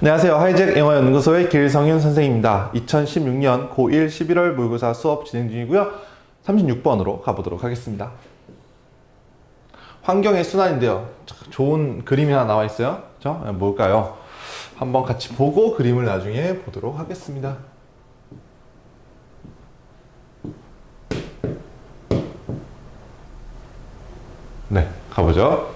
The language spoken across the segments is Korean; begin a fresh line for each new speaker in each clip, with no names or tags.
안녕하세요. 하이잭 영어연구소의 길성윤 선생님입니다. 2016년 고1 11월 모의고사 수업 진행 중이고요. 36번으로 가보도록 하겠습니다. 환경의 순환인데요. 참 좋은 그림이 하나 나와 있어요. 그죠? 뭘까요? 한번 같이 보고 그림을 나중에 보도록 하겠습니다. 네, 가보죠.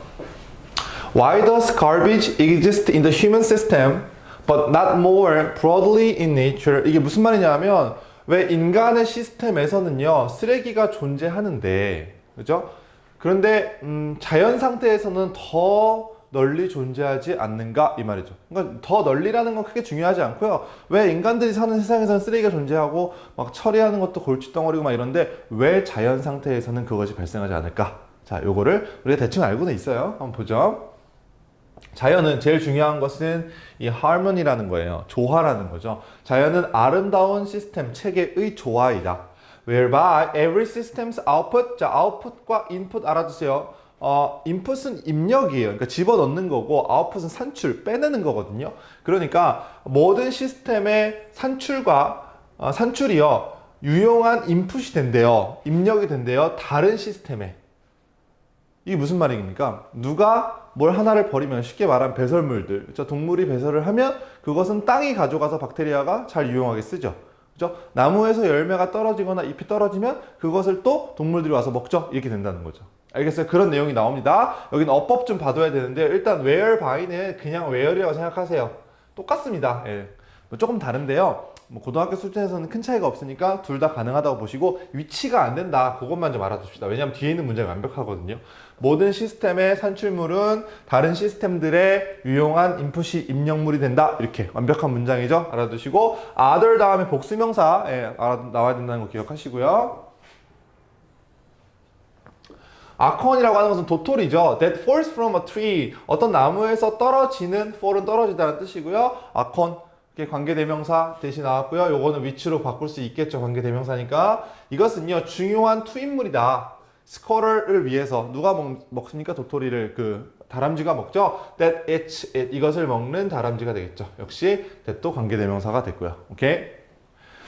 Why does garbage exist in the human system but not more broadly in nature? 이게 무슨 말이냐면 왜 인간의 시스템에서는요 쓰레기가 존재하는데 그죠? 그런데 음, 자연 상태에서는 더 널리 존재하지 않는가 이 말이죠. 그러니까 더 널리라는 건 크게 중요하지 않고요. 왜 인간들이 사는 세상에서는 쓰레기가 존재하고 막 처리하는 것도 골칫덩어리고 막 이런데 왜 자연 상태에서는 그것이 발생하지 않을까? 자, 요거를 우리가 대충 알고는 있어요. 한번 보죠. 자연은 제일 중요한 것은 이 harmony라는 거예요. 조화라는 거죠. 자연은 아름다운 시스템 체계의 조화이다. Whereby every system's output, 자 output과 input 알아두세요. 어, input은 입력이에요. 그러니까 집어넣는 거고 output은 산출, 빼내는 거거든요. 그러니까 모든 시스템의 산출과 어, 산출이요 유용한 인풋이 된대요. 입력이 된대요. 다른 시스템에. 이게 무슨 말입니까? 누가 뭘 하나를 버리면 쉽게 말하면 배설물들, 그죠? 동물이 배설을 하면 그것은 땅이 가져가서 박테리아가 잘 유용하게 쓰죠. 그죠? 나무에서 열매가 떨어지거나 잎이 떨어지면 그것을 또 동물들이 와서 먹죠. 이렇게 된다는 거죠. 알겠어요? 그런 내용이 나옵니다. 여기는 어법 좀 봐둬야 되는데 일단 where by는 그냥 where이라고 생각하세요. 똑같습니다. 예. 뭐 조금 다른데요. 뭐 고등학교 수준에서는 큰 차이가 없으니까 둘 다 가능하다고 보시고 위치가 안 된다. 그것만 좀 알아둡시다. 왜냐하면 뒤에 있는 문제가 완벽하거든요. 모든 시스템의 산출물은 다른 시스템들의 유용한 인풋이 입력물이 된다. 이렇게 완벽한 문장이죠. 알아두시고 other 다음에 복수명사 예, 나와야 된다는 거 기억하시고요. 아콘이라고 하는 것은 도토리죠. That falls from a tree. 어떤 나무에서 떨어지는 fall은 떨어지다는 뜻이고요. 아콘 이게 관계대명사 대신 나왔고요. 요거는 위치로 바꿀 수 있겠죠. 관계대명사니까. 이것은요 중요한 투입물이다. 스쿼러를 위해서 누가 먹, 먹습니까? 도토리를 그 다람쥐가 먹죠. That it, it 이것을 먹는 다람쥐가 되겠죠. 역시 that도 관계대명사가 됐고요. 오케이.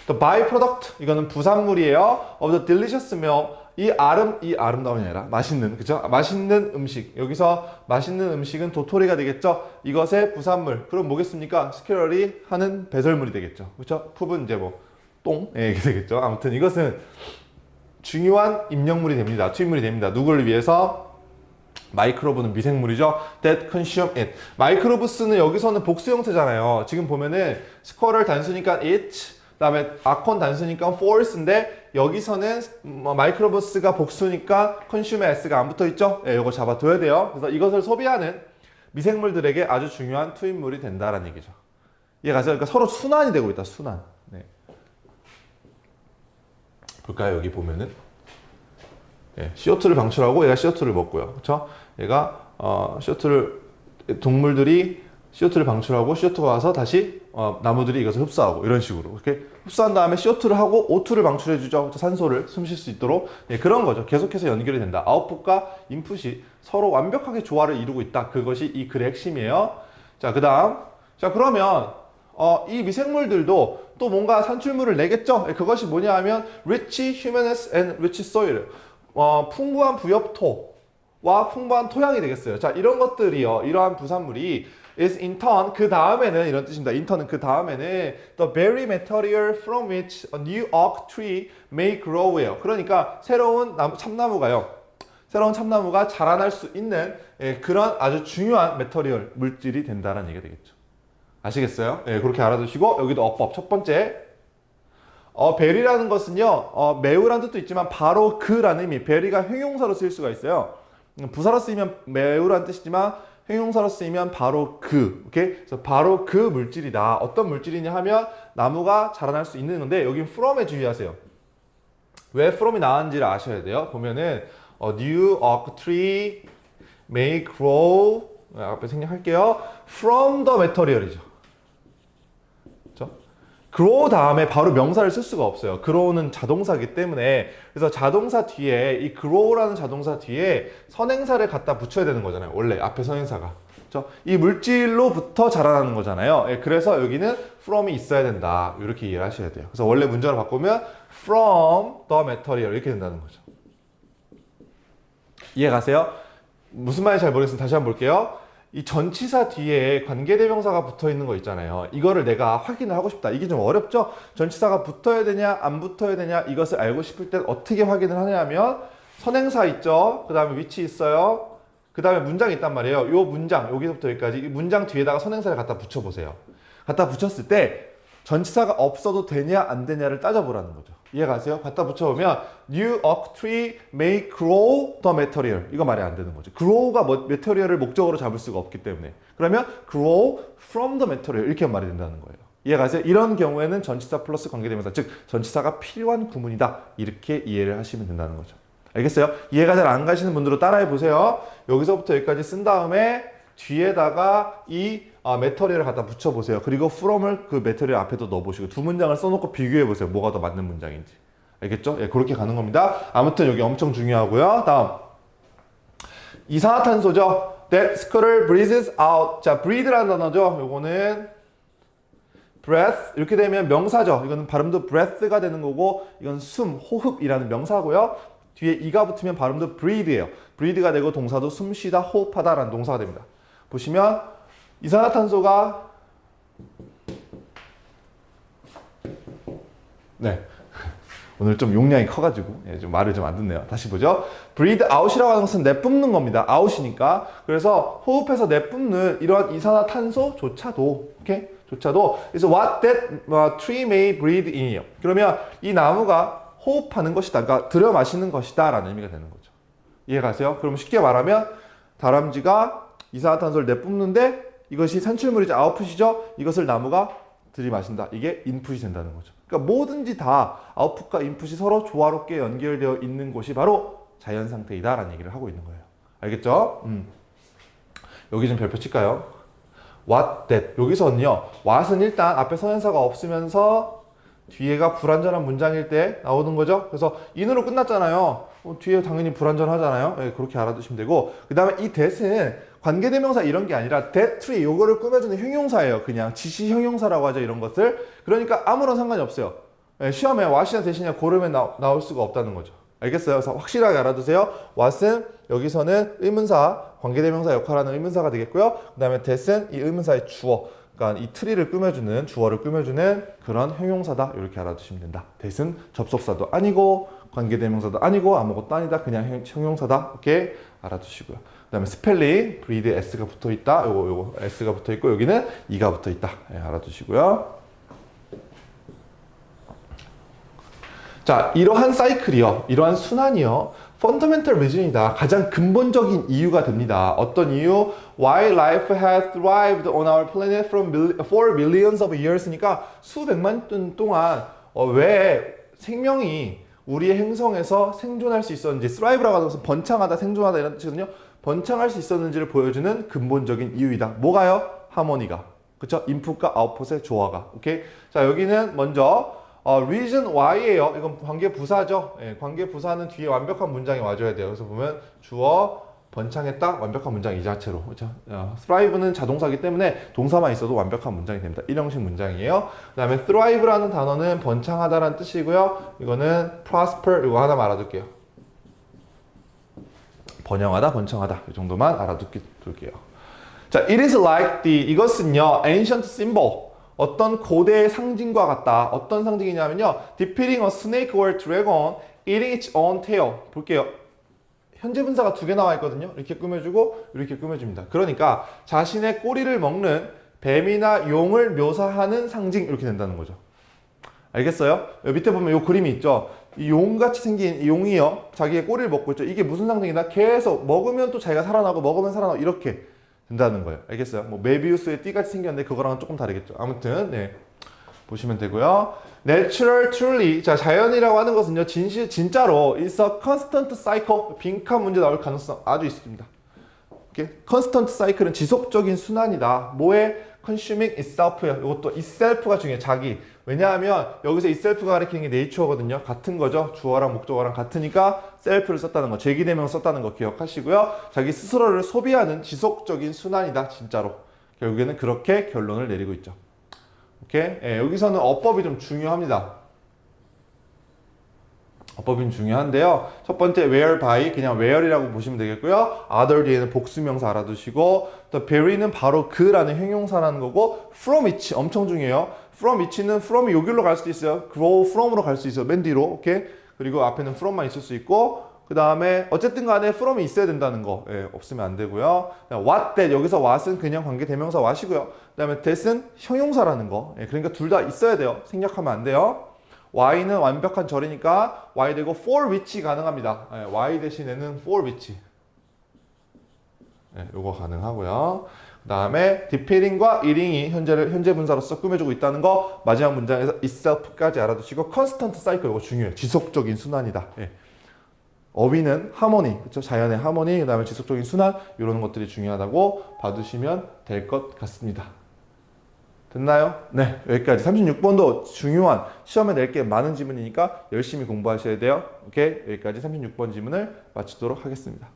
The byproduct 이거는 부산물이에요. Of the delicious meal 이 아름 이 아름다움이 아니라 맛있는 그죠? 맛있는 음식 여기서 맛있는 음식은 도토리가 되겠죠. 이것의 부산물 그럼 뭐겠습니까? 스퀘럴이 하는 배설물이 되겠죠. 그렇죠? 푸은 이제 뭐똥 예, 이게 되겠죠. 아무튼 이것은 중요한 입력물이 됩니다. 투입물이 됩니다. 누구를 위해서? 마이크로브는 미생물이죠. That consume it. 마이크로브스는 여기서는 복수 형태잖아요. 지금 보면은 스쿼럴 단수니까 it, 그다음에 아콘 단수니까 force인데 여기서는 뭐 마이크로브스가 복수니까 consume s가 안 붙어 있죠. 예, 이거 잡아둬야 돼요. 그래서 이것을 소비하는 미생물들에게 아주 중요한 투입물이 된다라는 얘기죠. 이해가세요? 그러니까 서로 순환이 되고 있다. 순환. 네. 볼까요? 여기 보면은 예, CO2를 방출하고 얘가 CO2를 먹고요. 그렇죠? 얘가 어, CO2를 동물들이 CO2를 방출하고 CO2가 와서 다시 어, 나무들이 이것을 흡수하고 이런 식으로 이렇게 흡수한 다음에 CO2를 하고 O2를 방출해 주죠. 산소를 숨 쉴 수 있도록 예, 그런 거죠. 계속해서 연결이 된다. 아웃풋과 인풋이 서로 완벽하게 조화를 이루고 있다. 그것이 이 글의 핵심이에요. 자, 그 다음 자 그러면 어, 이 미생물들도 또 뭔가 산출물을 내겠죠. 예, 그것이 뭐냐 하면 rich humus and rich soil. 어, 풍부한 부엽토와 풍부한 토양이 되겠어요. 자, 이런 것들이요. 이러한 부산물이 is in turn 그 다음에는 이런 뜻입니다. in turn은 그 다음에는 the very material from which a new oak tree may grow예요. 그러니까 새로운 나무, 참나무가요. 새로운 참나무가 자라날 수 있는 예, 그런 아주 중요한 메터리얼 물질이 된다는 얘기가 되겠죠. 아시겠어요? 예, 그렇게 알아두시고 여기도 어법 첫 번째 어, 베리라는 것은요, 어, 매우란 뜻도 있지만 바로 그라는 의미, 베리가 형용사로 쓰일 수가 있어요. 음, 부사로 쓰이면 매우란 뜻이지만 형용사로 쓰이면 바로 그, 오케이? 그래서 바로 그 물질이다. 어떤 물질이냐 하면 나무가 자라날 수 있는 건데 여긴 from에 주의하세요. 왜 from이 나왔는지를 아셔야 돼요. 보면은 어, new oak tree may grow 앞에 생략할게요. from the material이죠. Grow 다음에 바로 명사를 쓸 수가 없어요. grow는 자동사기 때문에 그래서 자동사 뒤에 이 grow라는 자동사 뒤에 선행사를 갖다 붙여야 되는 거잖아요. 원래 앞에 선행사가. 이 물질로부터 자라나는 거잖아요. 예, 그래서 여기는 from이 있어야 된다. 이렇게 이해를 하셔야 돼요. 그래서 원래 문장을 바꾸면 from the material 이렇게 된다는 거죠. 이해 가세요? 무슨 말인지 잘 모르겠으면 다시 한번 볼게요. 이 전치사 뒤에 관계대명사가 붙어 있는 거 있잖아요. 이거를 내가 확인을 하고 싶다. 이게 좀 어렵죠? 전치사가 붙어야 되냐, 안 붙어야 되냐, 이것을 알고 싶을 땐 어떻게 확인을 하냐면, 선행사 있죠? 그 다음에 위치 있어요? 그 다음에 문장이 있단 말이에요. 요 문장, 여기서부터 여기까지, 이 문장 뒤에다가 선행사를 갖다 붙여보세요. 갖다 붙였을 때, 전치사가 없어도 되냐, 안 되냐를 따져보라는 거죠. 이해 가세요? 갖다 붙여보면, New oak tree may grow the material. 이거 말이 안 되는 거죠. grow가 뭐, material을 목적으로 잡을 수가 없기 때문에. 그러면 grow from the material. 이렇게 말이 된다는 거예요. 이해 가세요? 이런 경우에는 전치사 플러스 관계대명사, 즉, 전치사가 필요한 구문이다. 이렇게 이해를 하시면 된다는 거죠. 알겠어요? 이해가 잘 안 가시는 분들은 따라해 보세요. 여기서부터 여기까지 쓴 다음에 뒤에다가 이 아, 메터리얼을 갖다 붙여 보세요. 그리고 from을 그 메터리얼 앞에도 넣어 보시고 두 문장을 써놓고 비교해 보세요. 뭐가 더 맞는 문장인지. 알겠죠? 예, 그렇게 가는 겁니다. 아무튼 여기 엄청 중요하고요. 다음 이산화탄소죠. That squirrel breathes out. 자, breathe라는 단어죠. 요거는 breath 이렇게 되면 명사죠. 이거는 발음도 breath가 되는 거고 이건 숨, 호흡이라는 명사고요. 뒤에 이가 붙으면 발음도 breathe예요. breathe가 되고 동사도 숨쉬다, 호흡하다라는 동사가 됩니다. 보시면 이산화탄소가 네. 오늘 좀 용량이 커가지고 예, 좀 말을 좀 안 듣네요. 다시 보죠. breathe out이라고 하는 것은 내뿜는 겁니다. out이니까. 그래서 호흡해서 내뿜는 이러한 이산화탄소조차도 오케이? 조차도 is what that uh, tree may breathe in이에요. 그러면 이 나무가 호흡하는 것이다. 그러니까 들여 마시는 것이다 라는 의미가 되는 거죠. 이해가세요? 그럼 쉽게 말하면 다람쥐가 이산화탄소를 내뿜는데 이것이 산출물이죠. 아웃풋이죠. 이것을 나무가 들이마신다. 이게 인풋이 된다는 거죠. 그러니까 뭐든지 다 아웃풋과 인풋이 서로 조화롭게 연결되어 있는 곳이 바로 자연 상태이다라는 얘기를 하고 있는 거예요. 알겠죠? 음. 여기 좀 별표 칠까요? what that 여기서는요. what은 일단 앞에 선행사가 없으면서 뒤에가 불완전한 문장일 때 나오는 거죠. 그래서 in으로 끝났잖아요. 어, 뒤에 당연히 불완전하잖아요. 예, 그렇게 알아두시면 되고 그 다음에 이 that은 관계대명사 이런 게 아니라 that tree 요거를 꾸며주는 형용사예요. 그냥 지시 형용사라고 하죠. 이런 것을. 그러니까 아무런 상관이 없어요. 예, 시험에 what이나 대신에 고르면 나, 나올 수가 없다는 거죠. 알겠어요? 그래서 확실하게 알아두세요. what은 여기서는 의문사, 관계대명사 역할하는 의문사가 되겠고요. 그 다음에 that은 이 의문사의 주어, 그러니까 이 트리를 꾸며주는, 주어를 꾸며주는 그런 형용사다. 이렇게 알아두시면 된다. that은 접속사도 아니고, 관계대명사도 아니고, 아무것도 아니다. 그냥 형- 형용사다. 이렇게 알아두시고요. 그 다음에 스펠링, breathe s가 붙어 있다. 요거, 요거 s가 붙어 있고, 여기는 e가 붙어 있다. 예, 알아두시고요. 자, 이러한 사이클이요. 이러한 순환이요. fundamental reason이다. 가장 근본적인 이유가 됩니다. 어떤 이유? Why life has thrived on our planet from for millions of years니까 수백만 년 동안 어, 왜 생명이 우리의 행성에서 생존할 수 있었는지 thrive라고 하는 것은 번창하다, 생존하다 이런 뜻이거든요. 번창할 수 있었는지를 보여주는 근본적인 이유이다. 뭐가요? 하모니가. 그쵸? 인풋과 아웃풋의 조화가. 오케이? 자, 여기는 먼저 어, reason why예요. 이건 관계 부사죠. 예, 관계 부사는 뒤에 완벽한 문장이 와줘야 돼요. 그래서 보면 주어 번창했다 완벽한 문장 이 자체로 그렇죠. 어, thrive는 자동사기 때문에 동사만 있어도 완벽한 문장이 됩니다. 일형식 문장이에요. 그 다음에 thrive라는 단어는 번창하다라는 뜻이고요. 이거는 prosper 이거 하나 알아둘게요. 번영하다, 번창하다 이 정도만 알아둘게요. 자, it is like the 이것은요 ancient symbol 어떤 고대의 상징과 같다. 어떤 상징이냐면요 depicting a snake or dragon eating its own tail. 볼게요. 현재 분사가 두 개 나와 있거든요. 이렇게 꾸며주고 이렇게 꾸며줍니다. 그러니까 자신의 꼬리를 먹는 뱀이나 용을 묘사하는 상징 이렇게 된다는 거죠. 알겠어요? 밑에 보면 요 그림이 있죠. 이 용같이 생긴 이 용이요. 자기의 꼬리를 먹고 있죠. 이게 무슨 상징이다? 계속 먹으면 또 자기가 살아나고 먹으면 살아나고 이렇게 된다는 거예요. 알겠어요? 뭐 메비우스의 띠같이 생겼는데 그거랑은 조금 다르겠죠. 아무튼 네. 보시면 되고요. Natural truly 자 자연이라고 하는 것은요 진실 진짜로 is a constant cycle 빈칸 문제 나올 가능성 아주 있습니다. 이렇게 constant cycle은 지속적인 순환이다. 뭐에 consuming itself예요. 이것도 itself가 중요해요. 자기. 왜냐하면 여기서 itself가 가리키는 게 nature거든요. 같은 거죠. 주어랑 목적어랑 같으니까 self를 썼다는 거. 제기대명 썼다는 거 기억하시고요. 자기 스스로를 소비하는 지속적인 순환이다. 진짜로. 결국에는 그렇게 결론을 내리고 있죠. 오케이? 예, 여기서는 어법이 좀 중요합니다. 어법이 중요한데요. 첫 번째 whereby 그냥 where이라고 보시면 되겠고요. other 뒤에는 복수명사 알아두시고 또 very는 바로 그라는 형용사라는 거고 from which 엄청 중요해요. from which는 from이 여기로 갈 수도 있어요. grow from으로 갈 수 있어요. 맨 뒤로. 오케이? 그리고 앞에는 from만 있을 수 있고 그 다음에 어쨌든 간에 from이 있어야 된다는 거 예, 없으면 안 되고요. what that 여기서 what은 그냥 관계 대명사 what이고요. 그 다음에 that은 형용사라는 거 예, 그러니까 둘 다 있어야 돼요. 생략하면 안 돼요. Y는 완벽한 절이니까 y 되고 for which 가능합니다. 예, y 대신에는 for which. 예, 요거 가능하고요. 그 다음에 defeating과 eating이 현재를 현재 분사로서 꾸며주고 있다는 거 마지막 문장에서 itself까지 알아두시고 constant cycle 이거 중요해요. 지속적인 순환이다. 예. 어휘는 하모니, 그렇죠? 자연의 하모니, 그 다음에 지속적인 순환 이런 것들이 중요하다고 봐두시면 될 것 같습니다. 됐나요? 네, 여기까지 36번도 중요한 시험에 낼 게 많은 지문이니까 열심히 공부하셔야 돼요. 오케이, 여기까지 36번 지문을 마치도록 하겠습니다.